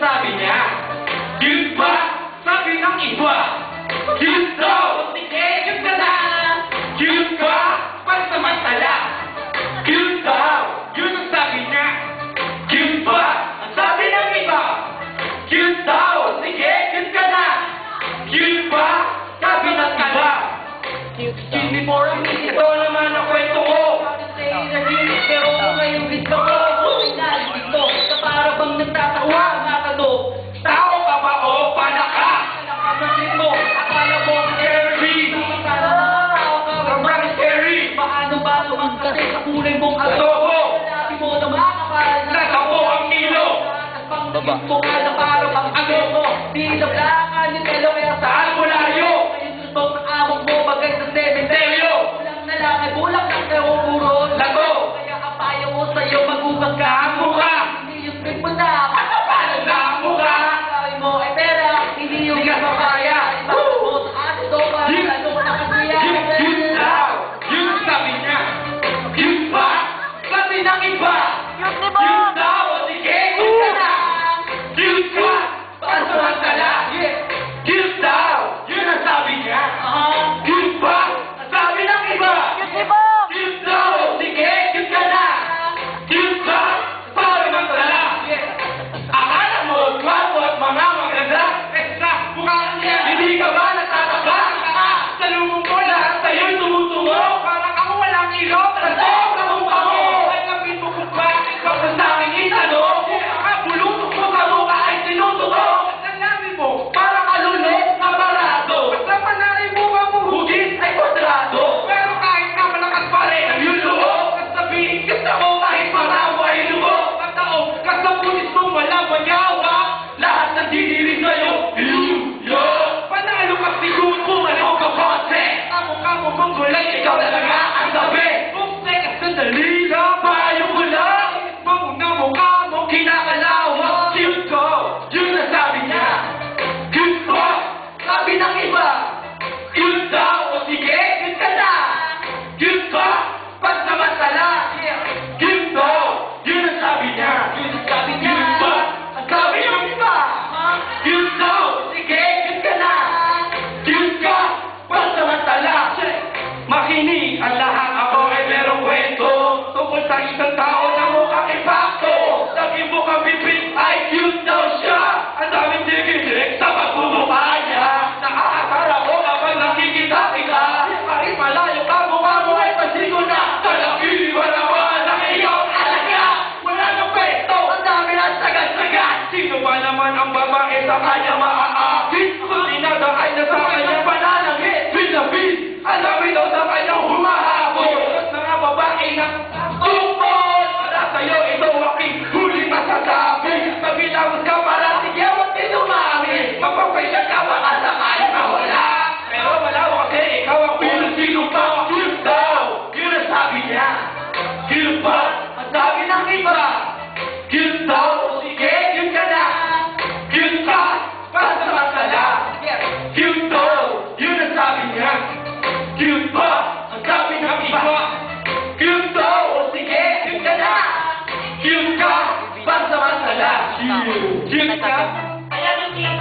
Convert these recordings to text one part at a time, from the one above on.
sabi niya. Yun ba? Sabi ng iba. Yun daw. Sige, yun na lang. Yun ba? Pansamantala. Yun daw. Yun ang sabi niya. Yun ba? Ang sabi ng iba. Yun daw. Sige, yun ka na. Yun ba? Sabi ng iba. Hindi mo rin ito naman ang kwento ko. Pero ngayon gusto ko. kasi kulay mong asoho. Si mo na makakapal na ako ang nilo. Nagpanggit ko ka na parang ang agogo. Tila plaka ni Telo kaya saan mo layo? Itutong ahok mo bagay sa sementeryo. Kulang na lang ay kulang ng teo puro lago. Kaya apayo ko sa'yo magubag ka ang mukha. Hindi yung trip mo na. Ano pa na ang mukha? Sabi mo ay pera, hindi yung gagawa. todo. coisa instantânea. Jumpa.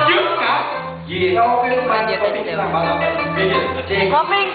Jumpa. Jumpa. Jumpa.